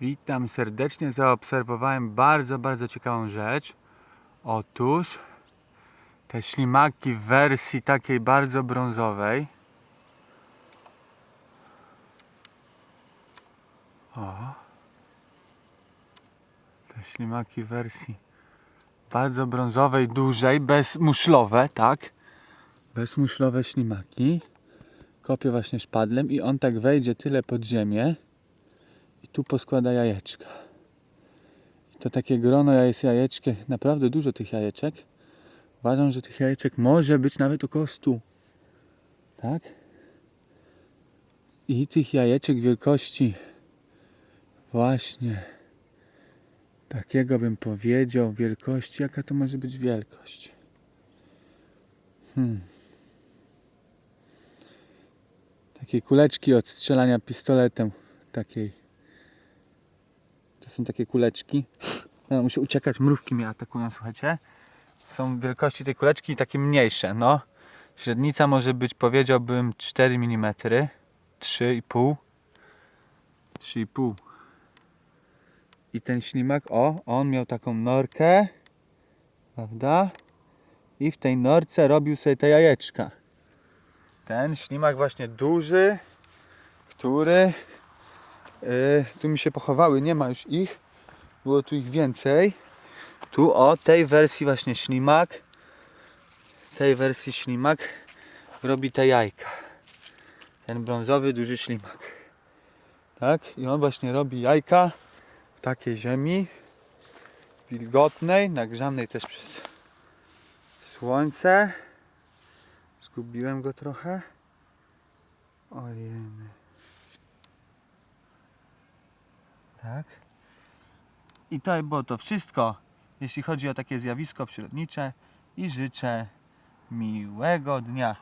Witam serdecznie. Zaobserwowałem bardzo, bardzo ciekawą rzecz. Otóż te ślimaki w wersji takiej bardzo brązowej. O. Te ślimaki w wersji bardzo brązowej, dużej, bezmuszlowe, tak? Bezmuszlowe ślimaki. Kopię właśnie szpadlem i on tak wejdzie tyle pod ziemię i tu poskłada jajeczka. I to takie grono jest jajeczkie, naprawdę dużo tych jajeczek. Uważam, że tych jajeczek może być nawet około 100. Tak? I tych jajeczek wielkości właśnie takiego bym powiedział wielkości. Jaka to może być wielkość? Hmm. Takiej kuleczki od strzelania pistoletem. Takiej. Są takie kuleczki. No, muszę uciekać, mrówki mnie atakują, słuchajcie. Są wielkości tej kuleczki takie mniejsze, no. Średnica może być, powiedziałbym, 4 mm. 3,5. 3,5. I ten ślimak, o, on miał taką norkę, prawda? I w tej norce robił sobie te jajeczka. Ten ślimak właśnie duży, który tu mi się pochowały, nie ma już ich. Było tu ich więcej. Tu o tej wersji właśnie ślimak, tej wersji ślimak robi te jajka. Ten brązowy duży ślimak. Tak? I on właśnie robi jajka w takiej ziemi wilgotnej, nagrzanej też przez słońce. Zgubiłem go trochę. Ojej. Tak. I to było to wszystko, jeśli chodzi o takie zjawisko przyrodnicze i życzę miłego dnia.